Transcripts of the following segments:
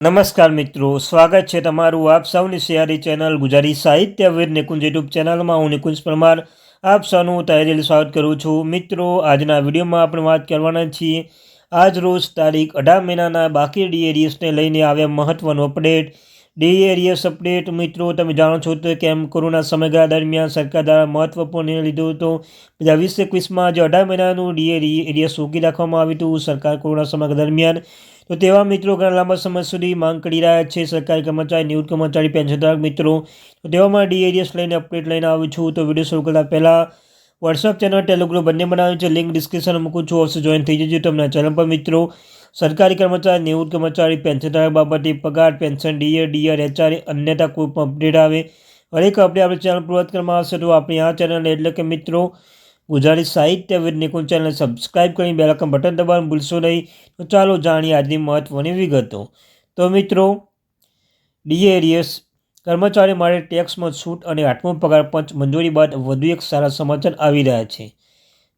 નમસ્કાર મિત્રો, સ્વાગત છે તમારું આપ સૌની સિયારી ચેનલ ગુજરાતી સાહિત્ય વીર નિકુંજ યુટ્યુબ ચેનલમાં. હું નિકુંજ પરમાર, આપ સૌનું તહેદિલ સ્વાગત કરું છું. મિત્રો, આજના વિડીયોમાં આપણે વાત કરવાના છીએ, આજ રોજ તારીખ અઢાર મહિનાના બાકી ડીએરીએસને લઈને આવ્યા મહત્વનો અપડેટ. ડીએરીએસ અપડેટ, મિત્રો, તમે જાણો છો તો કેમ કોરોના સમયગાળા દરમિયાન સરકાર દ્વારા મહત્વપૂર્ણ નિર્ણય લીધો હતો. બે વીસ એકવીસમાં જે અઢાર મહિનાનું ડીએરીએસ રોકી રાખવામાં આવ્યું હતું, સરકાર કોરોના સમયગાળા દરમિયાન તો તેવા મિત્રો ઘણા લાંબા સમય સુધી માંગ કરી રહ્યા છે. સરકારી કર્મચારી, નિવૃત્ત કર્મચારી, પેન્શનધારક મિત્રો, તો તેવામાં ડીએડીએસ લઈને અપડેટ લઈને આવ્યું છું. તો વીડિયો શરૂ કરતા પહેલાં વોટ્સઅપ ચેનલ ટેલિગ્રામ બંને બનાવ્યું છે. લિંક ડિસ્ક્રિપ્શન મૂકું છું. અવશ્ય જોઈન થઈ જજો તમને ચેનલ પર, મિત્રો. સરકારી કર્મચારી, નિવૃત્ત કર્મચારી, પેન્શનધારક બાબતે પગાર, પેન્શન ડીએ ડીઆર એચઆર અન્યતા કોઈ અપડેટ આવે. હરેક અપડેટ આપણે ચેનલ પૂર્વત કરવામાં આવશે. તો આપણી આ ચેનલ એટલે કે મિત્રો ગુજરાતી સાહિત્ય વિદ નિકુંજ ચેનલ સબસ્ક્રાઈબ કરી બેલકમ બટન દબાવવાનું ભૂલશો નહીં. તો ચાલો જાણીએ આજની મહત્ત્વની વિગતો. તો મિત્રો ડીએરિયસ કર્મચારી માટે ટેક્સમાં છૂટ અને આઠમો પગાર પંચ મંજૂરી બાદ વધુ એક સારા સમાચાર આવી રહ્યા છે.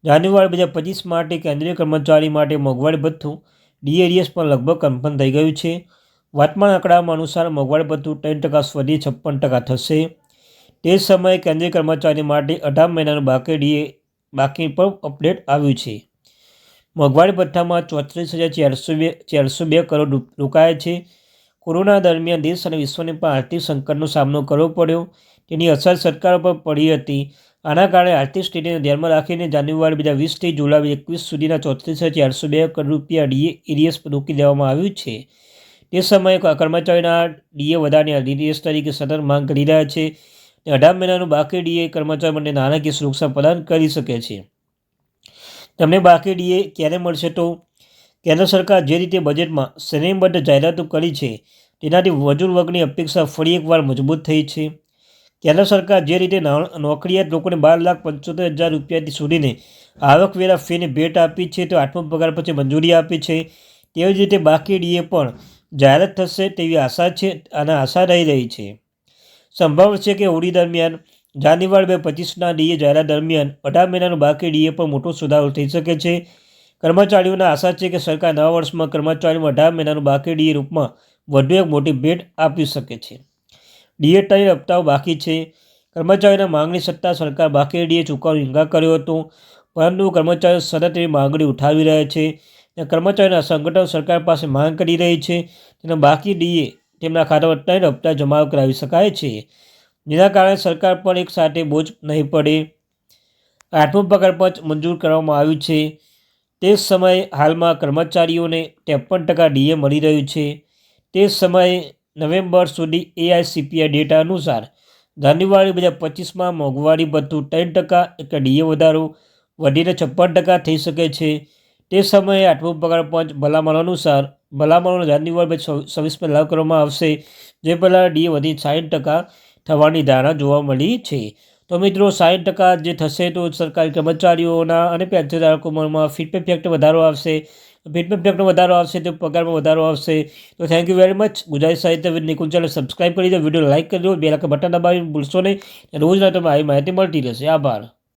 જાન્યુઆરી બે હજાર પચીસ માટે કેન્દ્રીય કર્મચારી માટે મોંઘવારી ભથ્થું ડીએરિયસ પણ લગભગ કન્ફર્મ થઈ ગયું છે. વર્તમાન આંકડામાં અનુસાર મોંઘવારી ભથ્થું ત્રણ ટકા વધી છપ્પન ટકા થશે. તે સમયે કેન્દ્રીય કર્મચારી માટે અઢાર મહિનાનું બાકી ડીએ બાકી પણ અપડેટ આવ્યું છે. મોંઘવારી ભથ્થામાં ચોત્રીસ હજાર ચારસો બે ચારસો બે કરોડ રોકાયા છે. કોરોના દરમિયાન દેશ અને વિશ્વને પણ આર્થિક સંકટનો સામનો કરવો પડ્યો. તેની અસર સરકાર પર પડી હતી. આના કારણે આર્થિક સ્થિતિને ધ્યાનમાં રાખીને જાન્યુઆરી બે હજાર વીસથી જુલાઈ એકવીસ સુધીના ચોત્રીસ હજાર ચારસો બે કરોડ રૂપિયા ડીએ એરિયસ રોકી દેવામાં આવ્યું છે. તે સમયે કર્મચારીના ડીએ વધારવાની ડીડીએસ તરીકે સતત માંગ કરી રહ્યા છે. અઢાર મહિનાનું બાકી ડીએ કર્મચારી માટે નાણાકીય સુરક્ષા પ્રદાન કરી શકે છે. તમને બાકી ડીએ ક્યારે મળશે તો કેન્દ્ર સરકાર જે રીતે બજેટમાં શ્રેણીબદ્ધ જાહેરાતો કરી છે, તેનાથી મજૂર વર્ગની અપેક્ષા ફરી એકવાર મજબૂત થઈ છે. કેન્દ્ર સરકાર જે રીતે નોકરિયાત લોકોને બાર લાખ પંચોતેર હજાર રૂપિયાથી સુધીને આવકવેરા ફીને ભેટ આપી છે, તો આઠમો પગાર પછી મંજૂરી આપી છે. તેવી જ રીતે બાકી ડીએ પણ જાહેરાત થશે તેવી આશા છે, અને આશા રહી રહી છે. સંભવ છે કે હોળી દરમિયાન જાન્યુઆરી બે પચીસના ડીએ જાહેરાત દરમિયાન અઢાર મહિનાનું બાકી ડીએ પર મોટો સુધારો થઈ શકે છે. કર્મચારીઓને આશા છે કે સરકાર નવા વર્ષમાં કર્મચારીઓને અઢાર મહિનાનું બાકી ડીએ રૂપમાં વધુ એક મોટી ભેટ આપી શકે છે. ડીએ ત્રણ હપ્તાઓ બાકી છે. કર્મચારીઓના માંગણી સત્તા સરકાર બાકી ડીએ ચૂકવવાનો ઇન્કાર કર્યો હતો, પરંતુ કર્મચારીઓ સતત એવી માંગણી ઉઠાવી રહ્યા છે કર્મચારીના સંગઠન સરકાર પાસે માંગ કરી રહી છે, તેના બાકી ડીએ તેમના ખાતામાં ત્રણ હપ્તા જમા કરાવી શકાય છે. જેના કારણે સરકાર પર એક સાથે બોજ નહીં પડે. આઠમું પગારપંચ મંજૂર કરવામાં આવ્યું છે. તે સમયે હાલમાં કર્મચારીઓને ત્રેપન ટકા ડીએ મળી રહ્યું છે. તે સમયે નવેમ્બર સુધી એઆઈસીપીઆઈ ડેટા અનુસાર જાન્યુઆરી બે હજાર પચીસમાં મોંઘવારી ભથ્થું ત્રણ ટકા એટલે ડીએ વધારો વધીને છપ્પન ટકા થઈ શકે છે. તે સમયે આઠમું પગાર પંચ ભલામણ અનુસાર ભલામણો જાન્યુઆરી બે છવ્વીસમાં લાગુ કરવામાં આવશે. જે પહેલાં ડી વધી સાઠ ટકા થવાની ધારણા જોવા મળી છે. તો મિત્રો સાઠ ટકા જે થશે તો સરકારી કર્મચારીઓના અને પેન્શનધારકોમાં ફીડબેક ફેક્ટર વધારો આવશે. ફીડબેક ફેક્ટર વધારો આવશે તો પગારમાં વધારો આવશે. તો thank you very much Gujarati સાહિત્ય નિકુલ ચેનલ સબસ્ક્રાઈબ કરી દો વીડિયો લાઇક કરી દો બે લાખ બટન દબાવી ભૂલશો નહીં. રોજના તમે આવી માહિતી મળતી રહેશે. આભાર.